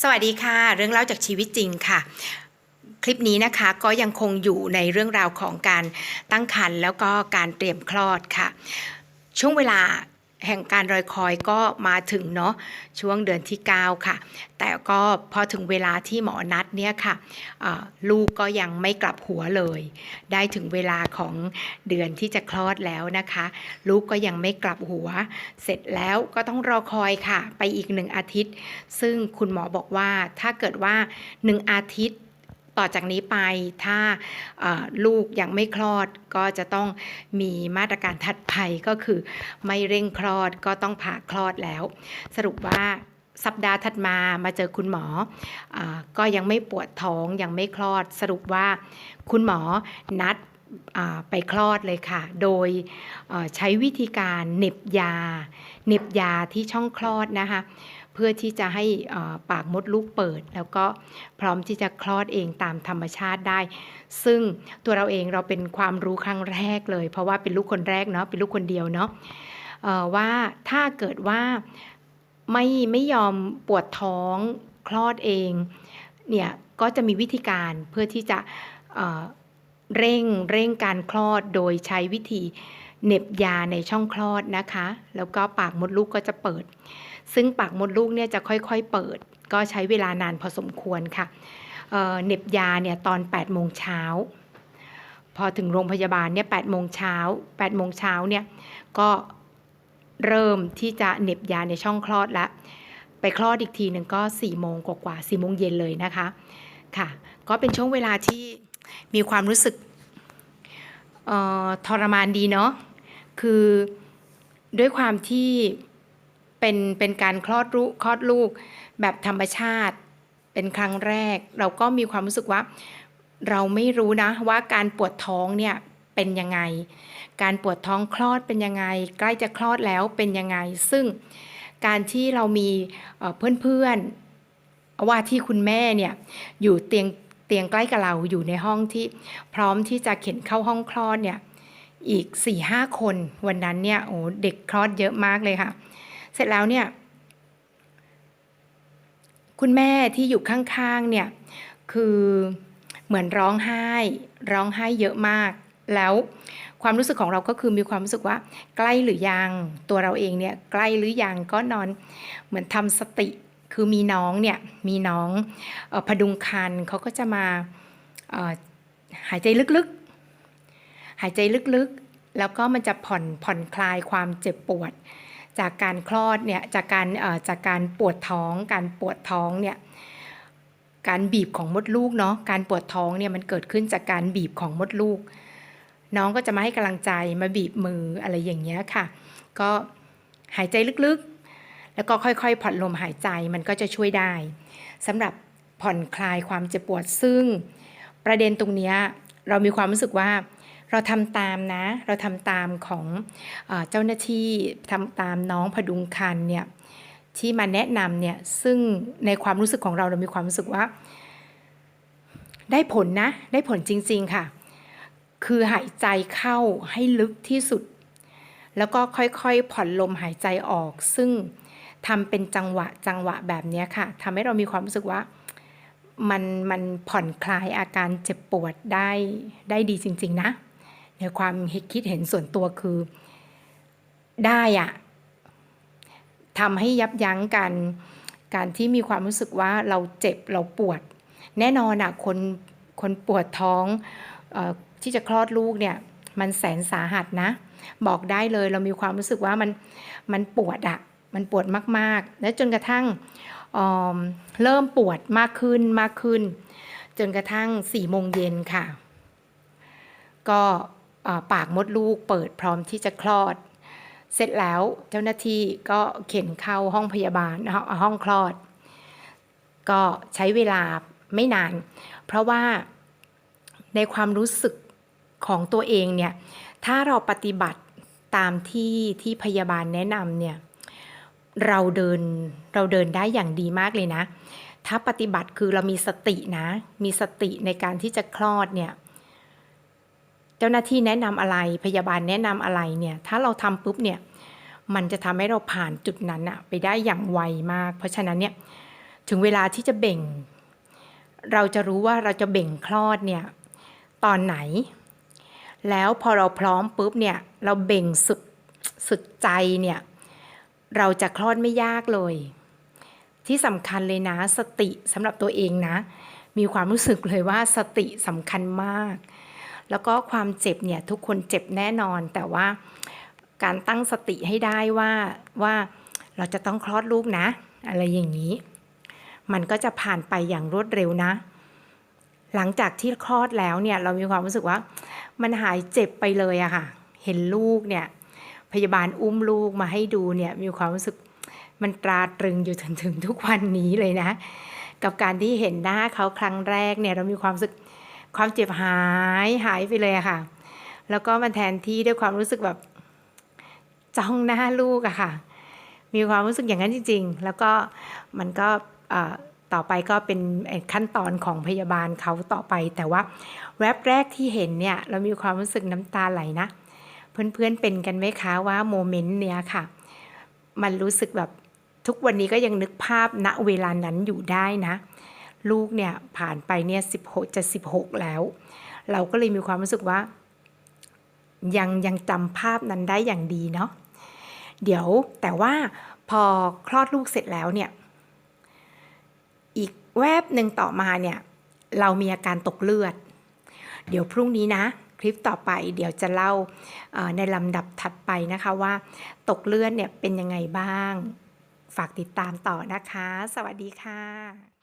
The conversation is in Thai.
สวัสดีค่ะ เรื่องเล่าจากชีวิตจริงค่ะ คลิปนี้นะคะก็ยังคงอยู่ในเรื่องราวของการตั้งครรภ์แล้วก็การเตรียมคลอดค่ะ ช่วงเวลา แห่งการรอยคอยก็มาถึงเนาะช่วงเดือนที่ 9 ค่ะ แต่ก็พอถึงเวลาที่หมอนัดเนี่ยค่ะลูกก็ยังไม่กลับหัวเลย ได้ถึงเวลาของเดือนที่จะคลอดแล้วนะคะ ลูกก็ยังไม่กลับหัว เสร็จแล้วก็ต้องรอคอยค่ะ ไปอีกหนึ่งอาทิตย์ ซึ่งคุณหมอบอกว่าถ้าเกิดว่าหนึ่งอาทิตย์ ต่อจากนี้ไปถ้าลูกยังไม่คลอดก็จะต้องมีมาตรการถัดไปก็คือ ไม่เร่งคลอดก็ต้องผ่าคลอดแล้ว สรุปว่าสัปดาห์ถัดมามาเจอคุณหมออก็ยังไม่ปวดท้องยังไม่คลอด สรุปว่าคุณหมอนัดไปคลอดเลยค่ะ โดยใช้วิธีการเน็บยาเน็บยาที่ช่องคลอดนะคะ เพื่อที่จะให้ปากมดลูกเปิด แล้วก็พร้อมที่จะคลอดเองตามธรรมชาติได้ ซึ่งตัวเราเองเราเป็นความรู้ครั้งแรกเลย เพราะว่าเป็นลูกคนแรกเนาะเป็นลูกคนเดียวเนาะว่าถ้าเกิดว่าไม่ไม่ยอมปวดท้องคลอดเองเนี่ยก็จะมีวิธีการเพื่อที่จะเเร่งเร่งการคลอดโดยใช้วิธีเน็บยาในช่องคลอดนะคะ แล้วก็ปากมดลูกก็จะเปิด ซึ่งปากมดลูกเนี่ยจะค่อยๆเปิด ก็ใช้เวลานานพอสมควรค่ะเเน็บยาเนี่ยตอน8โมงเช้าพอถึงโรงพยาบาลเนี่ย8โมงเช้า8โมงเช้าเนี่ยก็เริ่มที่จะเน็บยาในช่องคลอดแล้วไปคลอดอีกทีหนึ่งก็4โมงกว่าๆ4โมงเย็นเลยนะคะค่ะ ก็เป็นช่วงเวลาที่มีความรู้สึกทรมานดีเนาะคือด้วยความที่ เป็นเป็นการคลอดลูกคลอดลูกแบบธรรมชาติ เป็นครั้งแรก เราก็มีความรู้สึกว่า เราไม่รู้นะว่าการปวดท้องเนี่ยเป็นยังไง การปวดท้องคลอดเป็นยังไง ใกล้จะคลอดแล้วเป็นยังไง ซึ่งการที่เรามีเอ่อเพื่อนๆว่าที่คุณแม่เนี่ยอยู่เตียงเตียงใกล้กับเราอยู่ในห้องที่พร้อมที่จะเข็นเข้าห้องคลอดเนี่ยอีก4ี่ห้าคนวันนั้นเนี่ยโอ้เด็กคลอดเยอะมากเลยค่ะ เสร็จแล้วเนี่ยคุณแม่ที่อยู่ข้างๆเนี่ยคือเหมือนร้องไห้ ร้องไห้เยอะมาก แล้วความรู้สึกของเราก็คือมีความรู้สึกว่า ใกล้หรือยังตัวเราเองเนี่ยใกล้หรือยังก็นอนเหมือนทำสติคือมีน้องเนี่ยมีน้องออพดุงคันเขาก็จะมาออหายใจลึกๆ หายใจลึกๆ แล้วก็มันจะผ่อนผ่อนคลายความเจ็บปวด จากการคลอดเนี่ยจากการจากการปวดท้อง การปวดท้องเนี่ยการบีบของมดลูกเนาะการปวดท้องเนี่ยมันเกิดขึ้นจากการบีบของมดลูก น้องก็จะมาให้กำลังใจมาบีบมืออะไรอย่างเงี้ยค่ะ ก็หายใจลึกๆ แล้วก็ค่อยๆ ผ่อนลมหายใจมันก็จะช่วยได้สำหรับผ่อนคลายความเจ็บปวดซึ่ง ประเด็นตรงเนี้ยเรามีความรู้สึกว่า เราทำตามนะ เราทำตามของเจ้าหน้าที่ทำตามน้องพดุงคันเนี่ยที่มาแนะนำเนี่ยซึ่งในความรู้สึกของเราเรามีความรู้สึกว่า ได้ผลนะ ได้ผลจริง ๆค่ะ คือหายใจเข้าให้ลึกที่สุด แล้วก็ค่อยๆ ผ่อนลมหายใจออก ซึ่งทำเป็นจังหวะจังหวะแบบนี้ค่ะทำให้เรามีความรู้สึกว่ามันมันผ่อนคลายอาการเจ็บปวดได้ได้ดีจริง ๆ นะ ในความคิดเห็นส่วนตัวคือได้อะทำให้ยับยั้งการการที่มีความรู้สึกว่าเราเจ็บเราปวด แน่นอนอะคนคนปวดท้องอที่จะคลอดลูกเนี่ยมันแสนสาหัสนะ บอกได้เลยเรามีความรู้สึกว่ามันมันปวดอะมันปวดมากๆ และจนกระทั่งเเริ่มปวดมากขึ้นมากขึ้น จนกระทั่งสี่โมงเย็นค่ะ ก็ ปากมดลูกเปิดพร้อมที่จะคลอด เสร็จแล้วเจ้าหน้าที่ก็เข็นเข้าห้องพยาบาลห้องห้องคลอด ก็ใช้เวลาไม่นาน เพราะว่าในความรู้สึกของตัวเองเนี่ยถ้าเราปฏิบัติตามที่ที่พยาบาลแนะนำเนี่ยเราเดินเราเดินได้อย่างดีมากเลยนะ ถ้าปฏิบัติคือเรามีสตินะ มีสติในการที่จะคลอดเนี่ย จ้าหน้าที่แนะนำอะไรพยาบาลแนะนำอะไรเนี่ยถ้าเราทำปุ๊บเนี่ยมันจะทำให้เราผ่านจุดนั้นอะไปได้อย่างไวมาก เพราะฉะนั้นเนี่ยถึงเวลาที่จะเบ่ง เราจะรู้ว่าเราจะเบ่งคลอดเนี่ยตอนไหน แล้วพอเราพร้อมปุ๊บเนี่ยเราเบ่งสุดสุดใจเนี่ยเราจะคลอดไม่ยากเลย ที่สำคัญเลยนะสติสำหรับตัวเองนะ มีความรู้สึกเลยว่าสติสำคัญมาก แล้วก็ความเจ็บเนี่ยทุกคนเจ็บแน่นอน แต่ว่าการตั้งสติให้ได้ว่าว่าเราจะต้องคลอดลูกนะ อะไรอย่างนี้ มันก็จะผ่านไปอย่างรวดเร็วนะ หลังจากที่คลอดแล้วเนี่ยเรามีความรู้สึกว่า มันหายเจ็บไปเลยอะค่ะ เห็นลูกเนี่ยพยาบาลอุ้มลูกมาให้ดูเนี่ยมีความรู้สึกมันตราตรึงอยู่ถึงถึงทุกวันนี้เลยนะ กับการที่เห็นหน้าเขาครั้งแรกเนี่ยเรามีความรู้สึก ความเจ็บหายหายไปเลยค่ะ แล้วก็มันแทนที่ด้วยความรู้สึกแบบจ้องหน้าลูกอะค่ะ มีความรู้สึกอย่างนั้นจริง ๆ แล้วก็มันก็ต่อไปก็เป็นขั้นตอนของพยาบาลเขาต่อไป แต่ว่าแวบแรกที่เห็นเนี่ย เรามีความรู้สึกน้ำตาไหลนะ เพื่อนๆเป็นกันไหมคะว่าโมเมนต์เนี้ยค่ะ มันรู้สึกแบบทุกวันนี้ก็ยังนึกภาพณเวลานั้นอยู่ได้นะ ลูกเนี่ยผ่านไปเนี่ยสิบหกจะสิบหกแล้ว เราก็เลยมีความรู้สึกว่า ยังยังจำภาพนั้นได้อย่างดีเนาะเดี๋ยวแต่ว่าพอคลอดลูกเสร็จแล้วเนี่ย อีกแวบหนึ่งต่อมาเนี่ย เรามีอาการตกเลือด เดี๋ยวพรุ่งนี้นะ คลิปต่อไปเดี๋ยวจะเล่าในลำดับถัดไปนะคะว่า ตกเลือดเนี่ยเป็นยังไงบ้าง ฝากติดตามต่อนะคะ สวัสดีค่ะ